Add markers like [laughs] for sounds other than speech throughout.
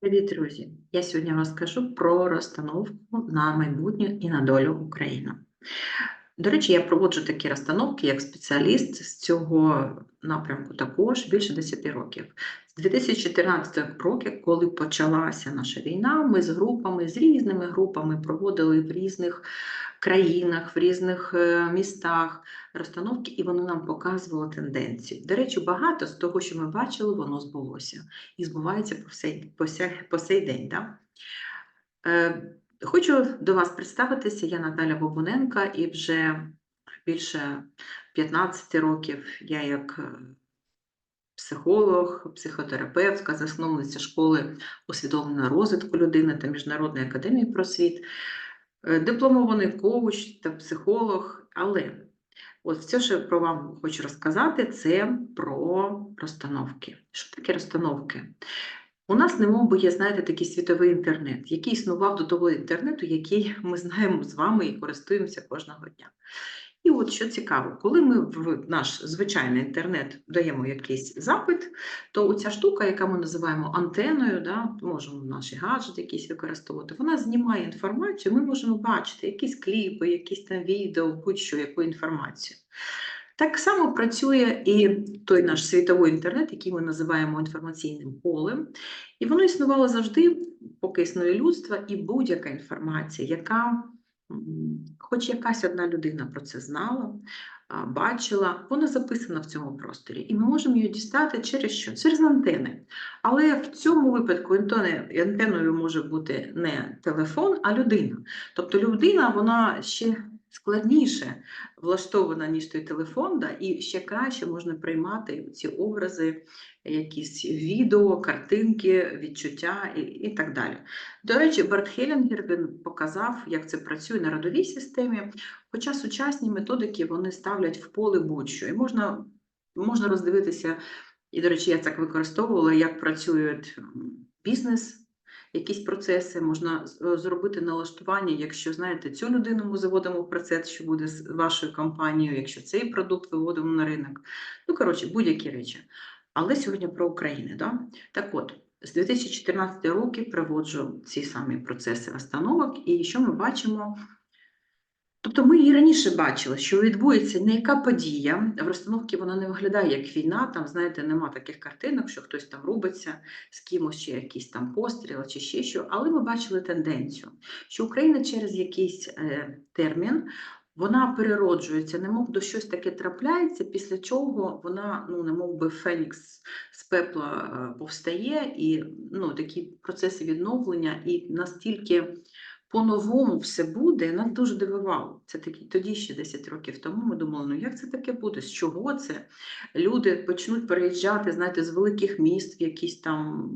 Привіт, друзі! Я сьогодні розкажу про розстановку на майбутнє і на долю України. До речі, я проводжу такі розстановки як спеціаліст з цього напрямку також більше 10 років. З 2014 року, коли почалася наша війна, ми з групами, з різними групами проводили в різних країнах, в різних е, містах розстановки, і вони нам показували тенденції. До речі, багато з того, що ми бачили, воно збулося і збувається по сей, по сей, по сей день. Да? Е, Хочу до вас представитися, я Наталя Бобуненка, і вже більше 15 років я як е, психолог, психотерапевтка, засновниця школи усвідомленого розвитку людини та Міжнародної академії просвіт, дипломований коуч та психолог, але от все, що я про вам хочу розказати, це про розстановки. Що таке розстановки? У нас, немов би, є, знаєте, такий світовий інтернет, який існував до того інтернету, який ми знаємо з вами і користуємося кожного дня. І от що цікаво, коли ми в наш звичайний інтернет даємо якийсь запит, то оця штука, яка ми називаємо антеною, да, можемо наші гаджети якісь використовувати, вона знімає інформацію, ми можемо бачити якісь кліпи, якісь там відео, будь-що, яку інформацію. Так само працює і той наш світовий інтернет, який ми називаємо інформаційним полем. І воно існувало завжди, поки існує людство, і будь-яка інформація, яка, хоч якась одна людина про це знала, бачила, вона записана в цьому просторі. І ми можемо її дістати через що? Через антени. Але в цьому випадку антеною може бути не телефон, а людина. Тобто людина, вона ще складніше влаштована, ніж той телефон, да, і ще краще можна приймати ці образи, якісь відео, картинки, відчуття і, і так далі. До речі, Барт Хелінгер він показав, як це працює на родовій системі, хоча сучасні методики вони ставлять в поле будь-що. І можна, можна роздивитися, і, до речі, я так використовувала, як працюють бізнес якісь процеси, можна е, зробити налаштування, якщо знаєте, цю людину ми заводимо в процес, що буде з вашою компанією, якщо цей продукт виводимо на ринок. Ну, коротше, будь-які речі. Але сьогодні про Україну. Да? Так от, з 2014 року проводжу ці самі процеси остановок, і що ми бачимо? Тобто ми і раніше бачили, що відбудеться не яка подія, в розстановці вона не виглядає як війна, там, знаєте, нема таких картинок, що хтось там рубиться з кимось, чи якийсь там постріл, чи ще що. Але ми бачили тенденцію, що Україна через якийсь е, термін вона перероджується, немов до щось таке трапляється, після чого вона, ну, немов би Фенікс з пепла е, повстає, і ну, такі процеси відновлення, і настільки по-новому все буде, нас дуже дивувало. Це такі тоді ще 10 років тому. Ми думали, ну як це таке буде? З чого це? Люди почнуть переїжджати, знаєте, з великих міст в якісь там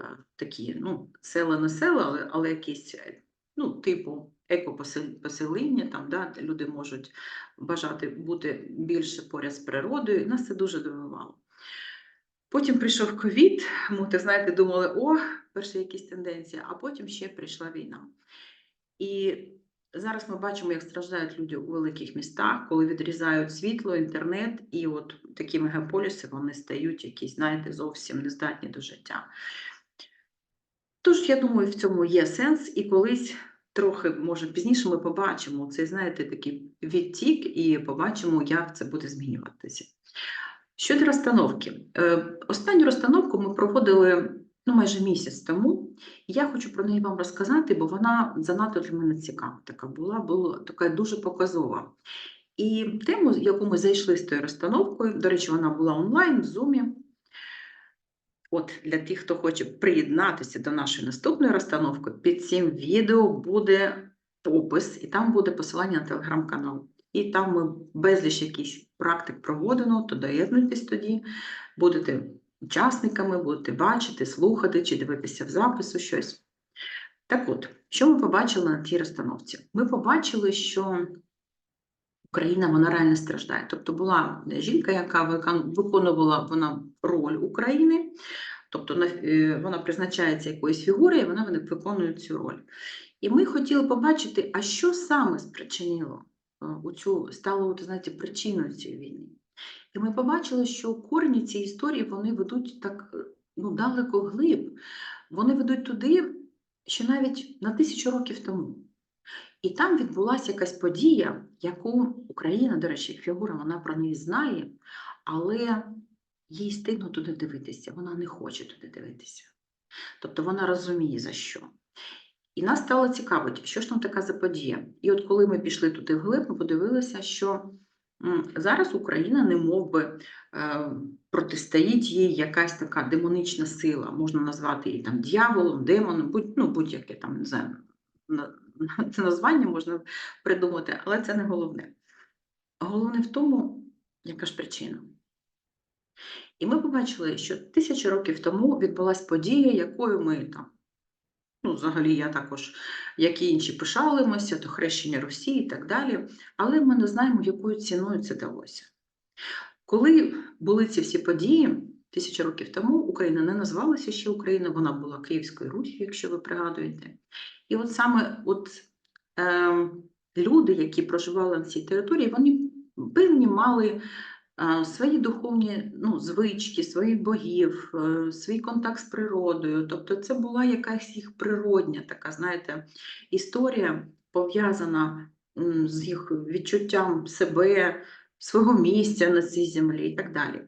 е, такі, ну, села не села, але, але якісь, е, ну, типу. Екопоселення, там, да, люди можуть бажати бути більше поряд з природою, і нас це дуже дивувало. Потім прийшов ковід, ми, знаєте, думали, о, перші якісь тенденції, а потім ще прийшла війна. І зараз ми бачимо, як страждають люди у великих містах, коли відрізають світло, інтернет, і от такі мегаполіси вони стають якісь, знаєте, зовсім нездатні до життя. Тож, я думаю, в цьому є сенс, і колись трохи, може, пізніше ми побачимо цей, знаєте, такий відтік, і побачимо, як це буде змінюватися. Щодо розстановки, е, останню розстановку ми проводили ну, майже місяць тому. Я хочу про неї вам розказати, бо вона занадто для мене цікава така була, була така дуже показова. І тему, яку ми зайшли з тою розстановкою, до речі, вона була онлайн в Zoom. От для тих, хто хоче приєднатися до нашої наступної розстановки, під цим відео буде опис, і там буде посилання на телеграм-канал. І там ми безліч якихось практик проводимо, то доєднуйтесь тоді, будете учасниками, будете бачити, слухати чи дивитися в запису щось. Так от, що ми побачили на тій розстановці? Ми побачили, що Україна вона реально страждає. Тобто була жінка, яка виконувала вона роль України, тобто е, вона призначається якоюсь фігурою, і вона виконує цю роль. І ми хотіли побачити, а що саме спричинило е, у цю стало знаєте, причиною цієї війни. І ми побачили, що корні цієї історії вони ведуть так ну, далеко глиб. вони ведуть туди, що навіть на тисячу років тому. І там відбулася якась подія, яку Україна, до речі, фігура, вона про неї знає, але їй стидно туди дивитися, вона не хоче туди дивитися. Тобто вона розуміє за що. І нас стало цікавить, що ж там така за подія. І от коли ми пішли туди вглиб, ми подивилися, що зараз Україна не мов би е, протистоїть їй якась така демонічна сила. Можна назвати її там дьяволом, демоном, будь, ну, будь-яке там не знаю, на- на- це названня можна придумати, але це не головне. Головне в тому, яка ж причина. І ми побачили, що тисячі років тому відбулася подія, якою ми там, ну, взагалі, я також, як і інші, пишалимося, то хрещення Росії і так далі, але ми не знаємо, якою ціною це далося. Коли були ці всі події, тисячі років тому Україна не називалася ще Україна, вона була Київською Руссю, якщо ви пригадуєте. І от саме от, е, люди, які проживали на цій території, вони певні мали свої духовні ну, звички, своїх богів, е, свій контакт з природою. Тобто це була якась їх природня така, знаєте, історія пов'язана з їх відчуттям себе, свого місця на цій землі і так далі.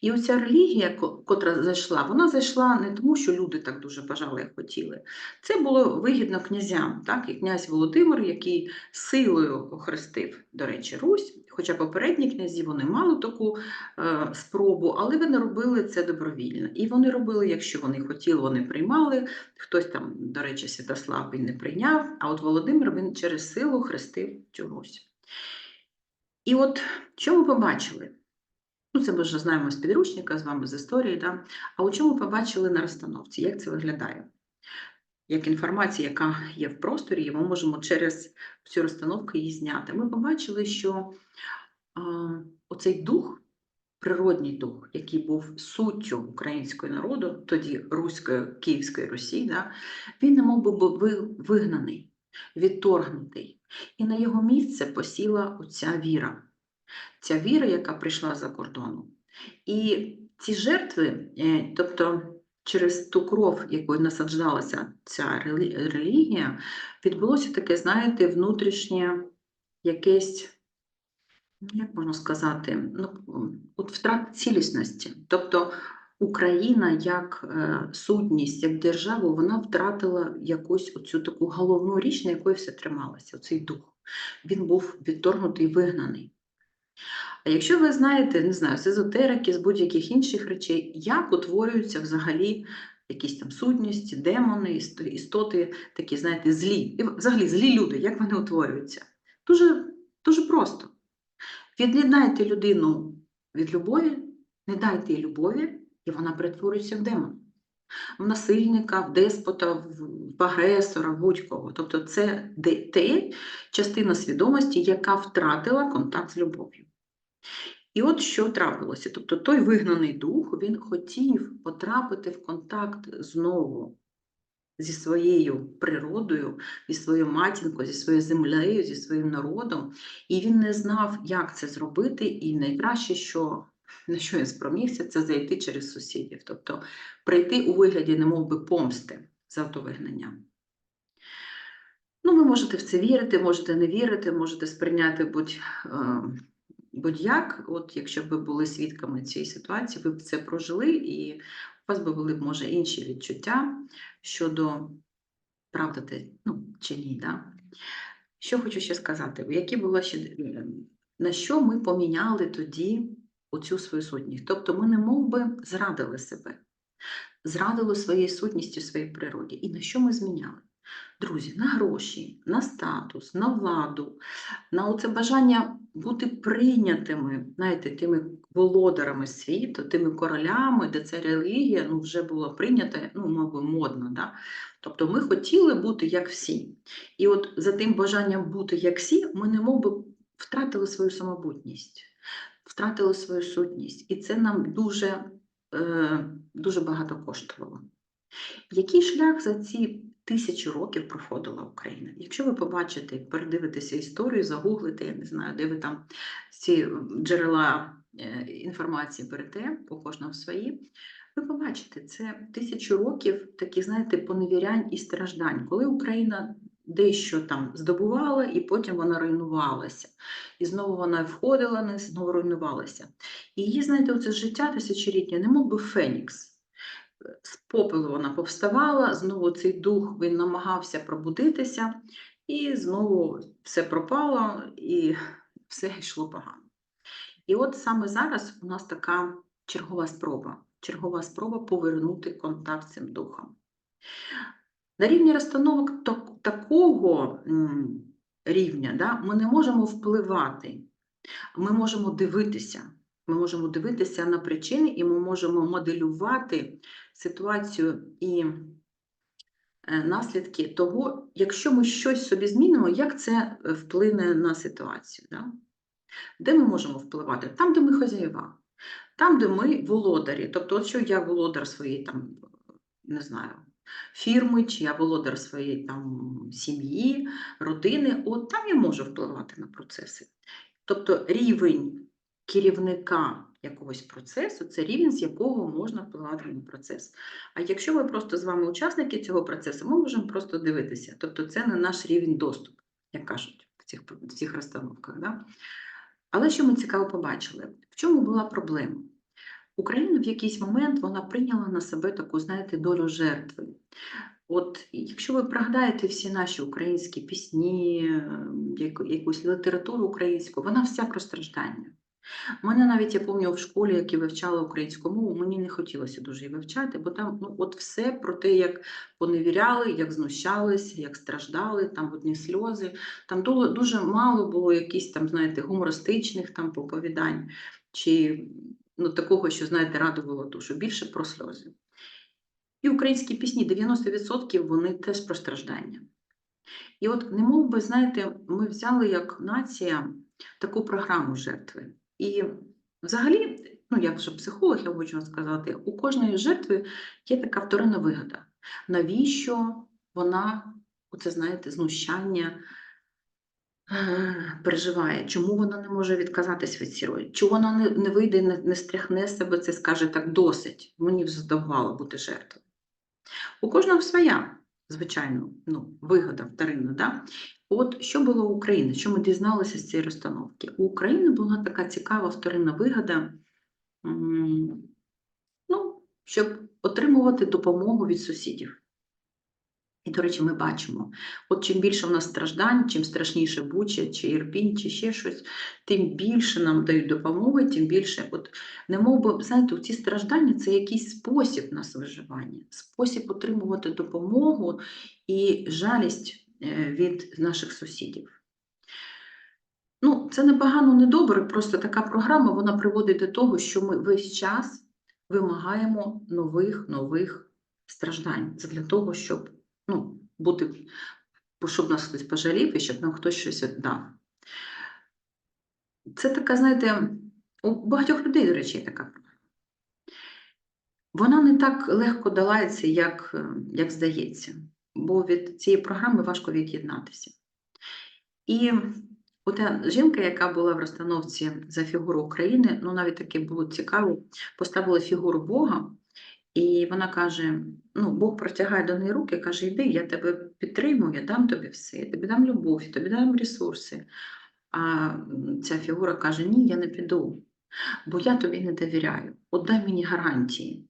І оця релігія, котра зайшла, вона зайшла не тому, що люди так дуже бажали і хотіли. Це було вигідно князям, так? І князь Володимир, який силою охрестив, до речі, Русь, хоча попередні князі вони мали таку е, спробу, але вони робили це добровільно. І вони робили, якщо вони хотіли, вони приймали. Хтось там, до речі, Святослав він не прийняв, а от Володимир він через силу хрестив цю Русь. І от що ми побачили? Ну, це ми вже знаємо з підручника, з вами з історії, да? а що ми побачили на розстановці? Як це виглядає? Як інформація, яка є в просторі, ми можемо через цю розстановку її зняти. Ми побачили, що а, оцей дух, природній дух, який був суттю українського народу, тоді Руської, Київської Русі, да, він не мов би був вигнаний, відторгнутий. І на його місце посіла оця віра. Ця віра, яка прийшла за кордону. І ці жертви, е, тобто через ту кров, якою насаджалася ця релігія, відбулося таке, знаєте, внутрішнє якесь, ну, як можна сказати, ну, от втрата цілісності. Тобто Україна як е, сутність, як державу, вона втратила якусь оцю таку головну річ, на якої все трималося, оцей дух. Він був відторгнутий, вигнаний. А якщо ви знаєте, не знаю, з езотерики, з будь-яких інших речей, як утворюються взагалі якісь там сутності, демони, істоти, такі, знаєте, злі, і взагалі злі люди, як вони утворюються? Дуже, дуже просто. Від'єднайте людину від любові, не дайте їй любові, і вона перетворюється в демона. В насильника, в деспота, в агресора, в будь-кого. Тобто це те частина свідомості, яка втратила контакт з любов'ю. І от що трапилося. Тобто той вигнаний дух, він хотів потрапити в контакт знову зі своєю природою, зі своєю матінкою, зі своєю землею, зі своїм народом. І він не знав, як це зробити, і найкраще, що на що він спромігся, це зайти через сусідів, тобто прийти у вигляді, немов би помсти за то вигнання. Ну, ви можете в це вірити, можете не вірити, можете сприйняти будь, е, будь-як. От якщо б ви були свідками цієї ситуації, ви б це прожили, і у вас би були може, інші відчуття щодо правда те, ну, чи ні. Да? Що хочу ще сказати, які була ще, е, на що ми поміняли тоді оцю свою сутність? Тобто ми не мов би зрадили себе, зрадили своєю сутністю, своїй природі. І на що ми зміняли? Друзі, на гроші, на статус, на владу, на оце бажання бути прийнятими, знаєте, тими володарами світу, тими королями, де ця релігія ну, вже була прийнята, ну, мабуть, модно. Да? Тобто ми хотіли бути як всі. І от за тим бажанням бути як всі, ми не би втратили свою самобутність, втратили свою сутність. І це нам дуже, е, дуже багато коштувало. Який шлях за ці тисячі років проходила Україна? Якщо ви побачите, передивитеся історію, загуглите, я не знаю, де ви там ці джерела е, інформації берете, по кожному свої, Ви побачите, це тисячу років таких, знаєте, поневірянь і страждань, коли Україна дещо там здобувала, і потім вона руйнувалася. І знову вона входила, не знову руйнувалася. І її, знаєте, оце життя тисячолітнє, немов би Фенікс. З попелу вона повставала, знову цей дух він намагався пробудитися, і знову все пропало, і [laughs] все йшло погано. І от саме зараз у нас така чергова спроба, чергова спроба повернути контакт з цим духом. На рівні розстановок такого рівня да, ми не можемо впливати, ми можемо дивитися. Ми можемо дивитися на причини і ми можемо моделювати ситуацію і е, наслідки того, якщо ми щось собі змінимо, як це е, вплине на ситуацію. Да? Де ми можемо впливати? Там, де ми хазяєва, там, де ми володарі. Тобто, от що я володар своєї там, не знаю, фірми, чи я володар своєї там сім'ї, родини, от там я можу впливати на процеси. Тобто рівень керівника якогось процесу це рівень, з якого можна впливати на процес. А якщо ми просто з вами учасники цього процесу, ми можемо просто дивитися. Тобто це не наш рівень доступу, як кажуть в цих, в цих розстановках. Да? Але що ми цікаво побачили? В чому була проблема? Україна в якийсь момент вона прийняла на себе таку, знаєте, долю жертви. От якщо ви пригадаєте всі наші українські пісні, ем, якусь літературу українську, вона вся про страждання. У Мене навіть я пам'ятаю в школі, як я вивчала українську мову, мені не хотілося дуже її вивчати, бо там ну, от все про те, як поневіряли, як знущалися, як страждали, там одні сльози. Там дуже мало було якісь там, знаєте, гумористичних там оповідань, чи ну, такого, що, знаєте, радувало душу, більше про сльози. І українські пісні 90% вони теж про страждання. І от, не мов би, знаєте, ми взяли як нація таку програму жертви. І взагалі, ну як же психолог, я хочу вам сказати, у кожної жертви є така вторинна вигода. Навіщо вона, оце знаєте, знущання переживає? Чому вона не може відказатись від цієї? Чому вона не, не вийде, не, не стряхне себе це, скаже так, досить, мені здавало бути жертвою. У кожного своя, звичайно, ну, вигода вторинна. Да? От що було у України, що ми дізналися з цієї розстановки? У України була така цікава вторинна вигода, ну, щоб отримувати допомогу від сусідів. І, до речі, ми бачимо, от чим більше в нас страждань, чим страшніше Буча, чи Ірпінь, чи ще щось, тим більше нам дають допомоги, тим більше, от, не мов би, знаєте, ці страждання це якийсь спосіб нас виживання, спосіб отримувати допомогу і жалість е, від наших сусідів. Ну, це не погано, не добре, просто така програма вона приводить до того, що ми весь час вимагаємо нових нових страждань. Це для того, щоб ну, бути, щоб нас хтось пожалів і щоб нам хтось щось дав. Це така, знаєте, у багатьох людей, до речі, така. Вона не так легко долається, як, як здається, бо від цієї програми важко від'єднатися. І ота жінка, яка була в розстановці за фігуру України, ну навіть таке було цікаво, поставила фігуру Бога, і вона каже: ну, Бог протягає до неї руки, каже: Йди, я тебе підтримую, я дам тобі все, я тобі дам любов, я тобі дам ресурси. А ця фігура каже: Ні, я не піду, бо я тобі не довіряю. От дай мені гарантії.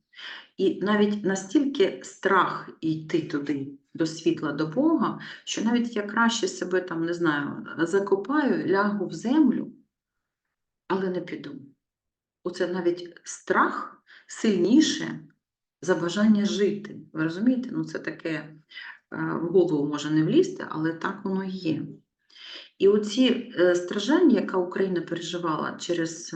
І навіть настільки страх йти туди, до світла, до Бога, що навіть я краще себе там, не знаю, закопаю, лягу в землю, але не піду. Оце навіть страх сильніше за бажання жити. Ви розумієте? Ну, це таке е, в голову може не влізти, але так воно є. І оці е, страждання, яка Україна переживала через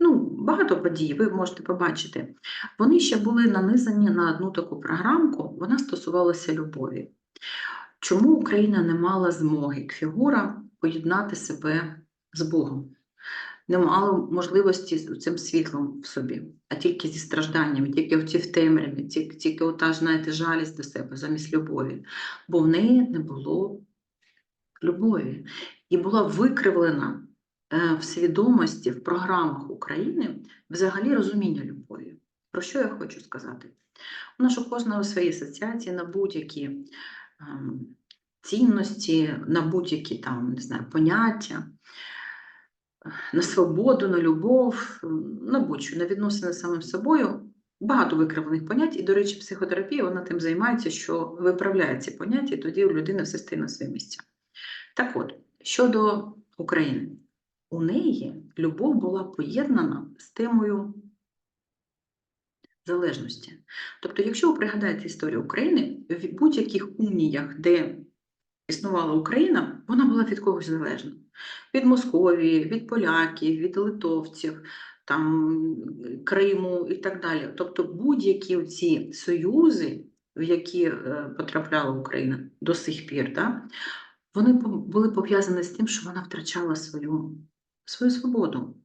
ну, багато подій, ви можете побачити, вони ще були нанизані на одну таку програмку, вона стосувалася любові. Чому Україна не мала змоги, фігура, поєднати себе з Богом? Не мала можливості цим світлом в собі, а тільки зі стражданнями, тільки оці в темряві, тільки, тільки ота, ж, знаєте, жалість до себе замість любові. Бо в неї не було любові. І була викривлена е, в свідомості, в програмах України взагалі розуміння любові. Про що я хочу сказати? У нас у кожного свої асоціації на будь-які ем, цінності, на будь-які там, не знаю, поняття, на свободу, на любов, на будь-що, на відносини з самим собою. Багато викривлених понять, і, до речі, психотерапія вона тим займається, що виправляє ці поняття, і тоді у людини все стає на свої місця. Так от, щодо України, у неї любов була поєднана з темою залежності. Тобто, якщо ви пригадаєте історію України, в будь-яких уніях, де існувала Україна, вона була від когось залежна. Від Московії, від поляків, від литовців, там, Криму і так далі. Тобто будь-які ці союзи, в які е, потрапляла Україна до сих пір, да, вони були пов'язані з тим, що вона втрачала свою, свою свободу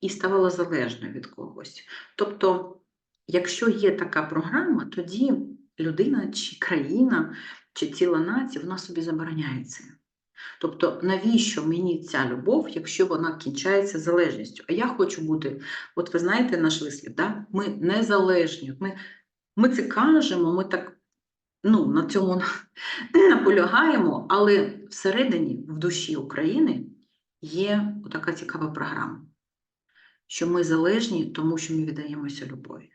і ставала залежною від когось. Тобто, якщо є така програма, тоді людина чи країна, чи ціла нація, вона собі забороняє це. Тобто, навіщо мені ця любов, якщо вона кінчається залежністю? А я хочу бути, от ви знаєте наш вислів, да? ми незалежні. Ми, ми це кажемо, ми так ну, на цьому [laughs] наполягаємо, але всередині, в душі України, є така цікава програма, що ми залежні, тому що ми віддаємося любові.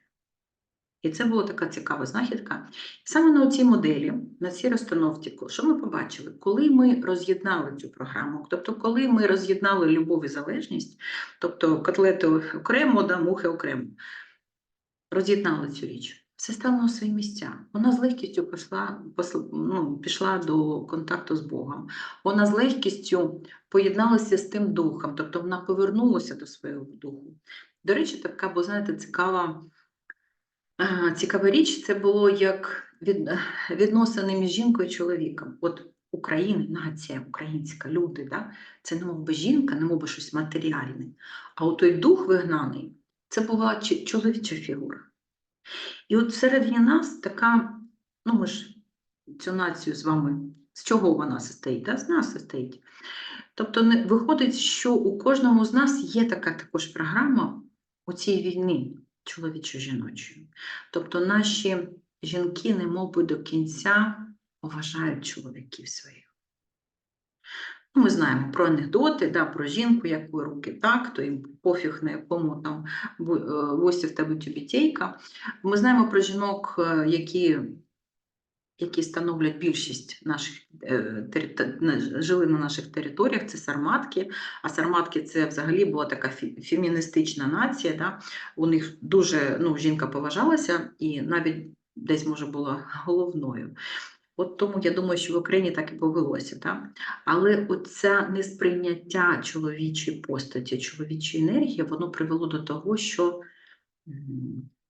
І це була така цікава знахідка. Саме на цій моделі, на цій розстановці, що ми побачили, коли ми роз'єднали цю програму, тобто, коли ми роз'єднали любов і залежність, тобто котлети окремо, да, мухи окремо, роз'єднали цю річ, все стало на свої місця. Вона з легкістю пішла, ну, пішла до контакту з Богом. Вона з легкістю поєдналася з тим духом, тобто вона повернулася до свого духу. До речі, така, бо знаєте, цікава. Цікава річ, це було як від, відносини між жінкою і чоловіком. От Україна, нація українська, люди, да? це не мов би жінка, не мов би щось матеріальне. А от той дух вигнаний, це була чоловіча фігура. І от всередині нас така, ну ми ж цю націю з вами, з чого вона состоїть? Да? З нас состоїть. Тобто виходить, що у кожному з нас є така також програма у цій війни чоловічо-жіночої. Тобто наші жінки, немовби до кінця поважають чоловіків своїх. Ну, Ми знаємо про анекдоти, да, про жінку, якої руки так, то їм пофіг на якому там бу- е, тебе тюбітейка. Ми знаємо про жінок, е, які, які становлять більшість наших е, жили на наших територіях, це сарматки. А сарматки це взагалі була така феміністична нація. Да? У них дуже ну, жінка поважалася і навіть десь може була головною. От тому я думаю, що в Україні так і повелося. Так? Але оце несприйняття чоловічої постаті, чоловічої енергії, воно привело до того, що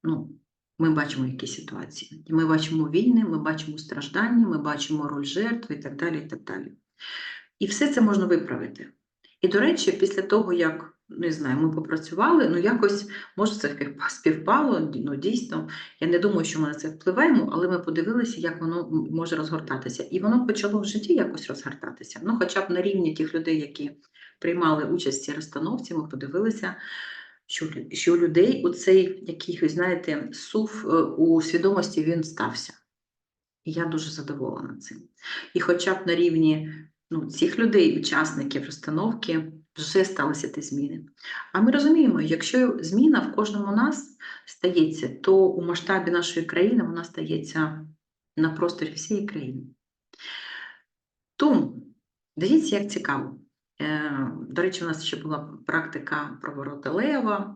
ну, ми бачимо які ситуації. Ми бачимо війни, ми бачимо страждання, ми бачимо роль жертви і так далі. І так далі. І все це можна виправити. І, до речі, після того, як не знаю, ми попрацювали, ну якось може це співпало, ну дійсно. Я не думаю, що ми на це впливаємо, але ми подивилися, як воно може розгортатися. І воно почало в житті якось розгортатися. Ну, хоча б на рівні тих людей, які приймали участь в цій розстановці, ми подивилися, що, у людей оцей якийсь, знаєте, сув е, у свідомості він стався. І я дуже задоволена цим. І хоча б на рівні ну, цих людей, учасників розстановки, вже сталися ті зміни. А ми розуміємо, якщо зміна в кожному нас стається, то у масштабі нашої країни вона стається на просторі всієї країни. Тому, дивіться, як цікаво. До речі, у нас ще була практика про ворота Лева,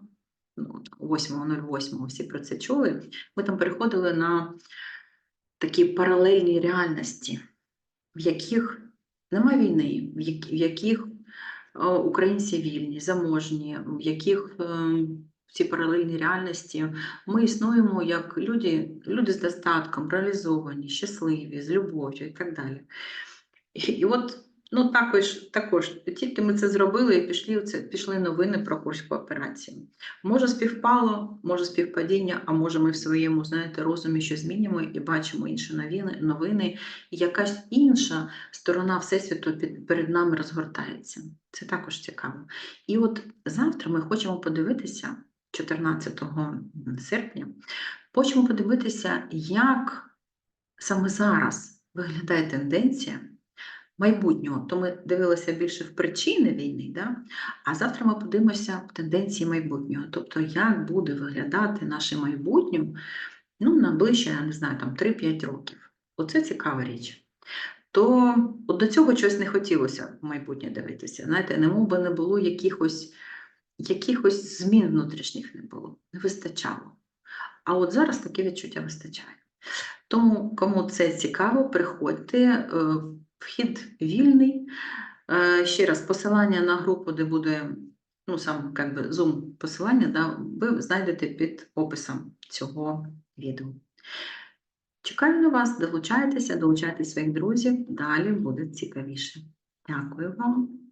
ну, 8.08, всі про це чули. Ми там переходили на такі паралельні реальності, в яких немає війни, в яких е, українці вільні, заможні, в яких е, в цій паралельній реальності ми існуємо як люди, люди з достатком, реалізовані, щасливі, з любов'ю і так далі. І от ну, також, також тільки ми це зробили і пішли, це, пішли новини про Курську операцію. Може співпало, може співпадіння, а може ми в своєму знаєте, розумі що змінюємо і бачимо інші новини, новини, і якась інша сторона Всесвіту під, перед нами розгортається. Це також цікаво. І от завтра ми хочемо подивитися 14 серпня, хочемо подивитися, як саме зараз виглядає тенденція майбутнього. То ми дивилися більше в причини війни, да? а завтра ми подивимося в тенденції майбутнього. Тобто, як буде виглядати наше майбутнє ну, на ближче, я не знаю, там 3-5 років. Оце цікава річ. То от до цього щось не хотілося в майбутнє дивитися. Знаєте, немов би не було якихось, якихось змін внутрішніх не було, не вистачало. А от зараз таке відчуття вистачає. Тому, кому це цікаво, приходьте, е, вхід вільний. Е, Ще раз, посилання на групу, де буде ну, сам би, Zoom посилання, да, ви знайдете під описом цього відео. Чекаю на вас, долучайтеся, долучайте своїх друзів, далі буде цікавіше. Дякую вам.